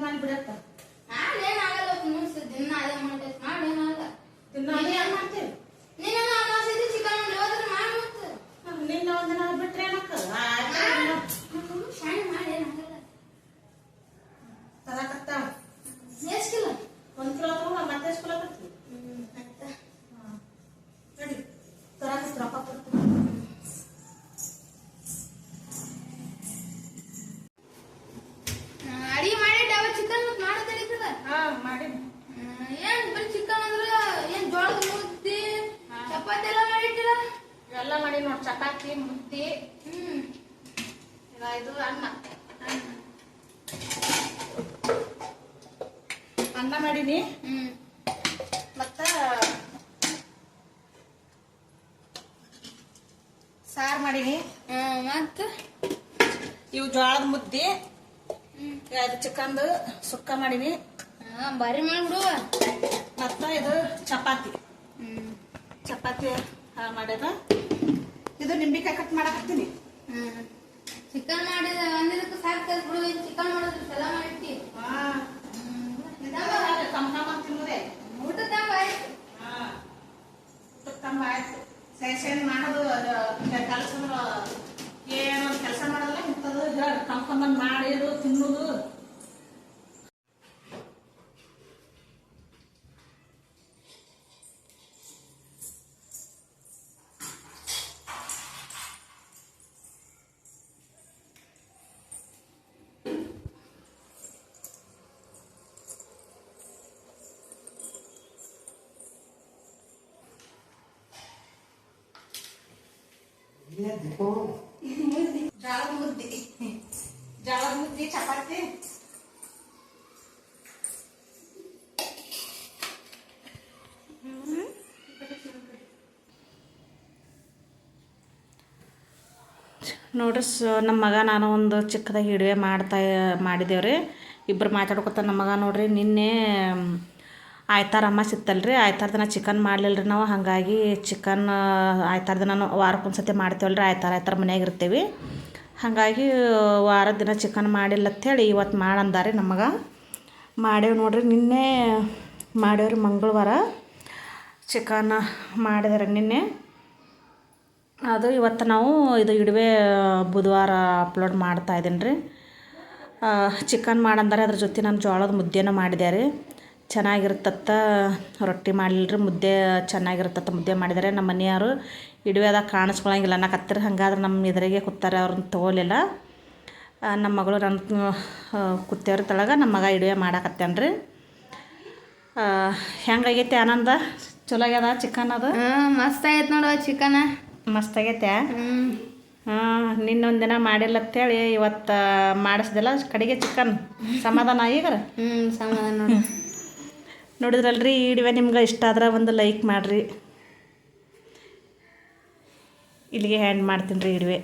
kemarin berapa? ಬರೀ chicken ಅಂದ್ರ ಏನ್ ಜೋಳದ ಮುದ್ದಿ? ಚಪಾತಿ ಎಲ್ಲಾ ಮಾಡಿಟ್ಟಿರ? ಇವೆಲ್ಲ ಮಾಡಿ ನೋಡಿ ಚಪಾತಿ ಮುದ್ದಿ. ಹ್ಮ್. ಇದು ಅನ್ನ. ಅನ್ನ ಮಾಡೀನಿ. ಹ್ಮ್. ಮತ್ತ ಸಾರು ಮಾಡೀನಿ. ಮತ್ತ? ಇವು ಜೋಳದ ಮುದ್ದೆ. ಚಿಕನ್ ಸುಕ್ಕ ಮಾಡೀನಿ. ಬಾರಿ ಮಾಡ್ಬಿಡು. ಚಪಾತಿ. ಚಪಾತಿ ಹಾ, ಮಾಡ್ಯಾರ ಇದು ನಿಂಬಿಕಾಯಿ ಕಟ್ ಮಾಡಕತ್ತೀನಿ ಚಿಕನ್ ಮಾಡಿದ ಒಂದಿನಕ್ಕೆ ಸಾಕು ಬಿಡು ಚಿಕನ್ ಮಾಡೋದ್ರ ಸಲ ಮಾಡಿರ್ತಿ ಮಾಡೋದು ಕೆಲಸ ಏನು ಕೆಲಸ ಮಾಡಲ್ಲ ಇಂಥದ್ದು ಹೇಳಿ. ಕಮ್ಕೊಂಬಂದು ಮಾಡೋದು ತಿನ್ನೋದು. ಚಪಾತಿ ನೋಡ್ರಿ ಸ ನಮ್ಮ ಮಗ ನಾನು ಒಂದು ಚಿಕ್ಕದಾಗಿ ಹಿಡುವೆ ಮಾಡ್ತಾ, ಮಾಡಿದ್ದೇವ್ರಿ. ಇಬ್ಬರು ಮಾತಾಡ್ಕೊತ ನಮ್ಮ ಮಗ ನೋಡ್ರಿ, ನಿನ್ನೆ ಆಯ್ತಾರ ಅಮ್ಮ ಸಿತ್ತಲ್ರಿ ಆಯ್ತಾರ ದಿನ ಚಿಕನ್ ಮಾಡಲಿಲ್ಲ ರೀ ನಾವು. ಹಾಗಾಗಿ ಚಿಕನ್ ಆಯ್ತಾರ ದಿನ ವಾರಕ್ಕೊಂದು ಸತಿ ಮಾಡ್ತೇವಲ್ರಿ, ಆಯ್ತಾರ ಆಯ್ತಾರ ಮನ್ಯಾಗ ಇರ್ತೀವಿ. ಹಾಗಾಗಿ ವಾರ ದಿನ ಚಿಕನ್ ಮಾಡಿಲ್ಲ ಅಂಥೇಳಿ ಇವತ್ತು ಮಾಡಂದಾರಿ ನಮಗೆ. ಮಾಡೇವು ನೋಡ್ರಿ, ನಿನ್ನೆ ಮಾಡೇವ್ರಿ ಮಂಗಳವಾರ. ಚಿಕನ್ ಮಾಡಿದಾರೆ ನಿನ್ನೆ. ಅದು ಇವತ್ತು ನಾವು ಇದು ಇಡುವೆ, ಬುಧವಾರ ಅಪ್ಲೋಡ್ ಮಾಡ್ತಾ ಇದ್ದೀನಿ ರೀ ಚಿಕನ್ ಮಾಡಂದರೆ, ಅದ್ರ ಜೊತೆ ನಾನು ಜೋಳದ ಮುದ್ದೆನೂ ಮಾಡಿದೆ ರೀ ಚೆನ್ನಾಗಿರ್ತತ್ತ ರೊಟ್ಟಿ ಮಾಡಲಿಲ್ಲ ರೀ ಮುದ್ದೆ ಚೆನ್ನಾಗಿರ್ತತ್ತ ಮುದ್ದೆ ಮಾಡಿದರೆ ನಮ್ಮ ಮನೆಯವರು ಇಡುವೆದಾಗ ಕಾಣಿಸ್ಕೊಳಂಗಿಲ್ಲ. ಅನ್ನಕತ್ತಿರ ಹಂಗಾದ್ರೆ ನಮ್ಮ ಎದುರಿಗೆ ಕೂತಾರೆ ಅವ್ರನ್ನ ತೊಗೊಲಿಲ್ಲ. ನಮ್ಮ ಮಗಳು ನನ್ನ ಕೂತೇವ್ರ ತಳಗ ನಮ್ಮ ಮಗ ಇಡುವೆ ಮಾಡಾಕತ್ತೇನೆ ರೀ ಹೆಂಗಾಗೈತೆ ಆನಂದ? ಚಲೋ ಆಗ್ಯದ ಚಿಕನ್ ಅದು? ಮಸ್ತ್ ಆಗೈತೆ ನೋಡು ಚಿಕನ್. ಮಸ್ತ್ ಆಗೈತೆ ಹ್ಮ್. ಹಾಂ ನಿನ್ನೊಂದು ದಿನ ಮಾಡಿಲ್ಲ ಅಂತೇಳಿ ಇವತ್ತು ಮಾಡಿಸ್ದಲ್ಲ. ಕಡೆಗೆ ಚಿಕನ್. ಸಮಾಧಾನ ಈಗ ಹ್ಞೂ ಸಮಾಧಾನ ನೋಡು. ನೋಡಿದ್ರಲ್ರಿ ಈ ವಿಡಿಯೋ ನಿಮ್ಗೆ ಇಷ್ಟ ಆದ್ರೆ ಒಂದು ಲೈಕ್ ಮಾಡಿರಿ. ಇಲ್ಲಿಗೆ ಹ್ಯಾಂಡ್ ಮಾಡ್ತೀನಿ ರೀ ಇಡುವೆ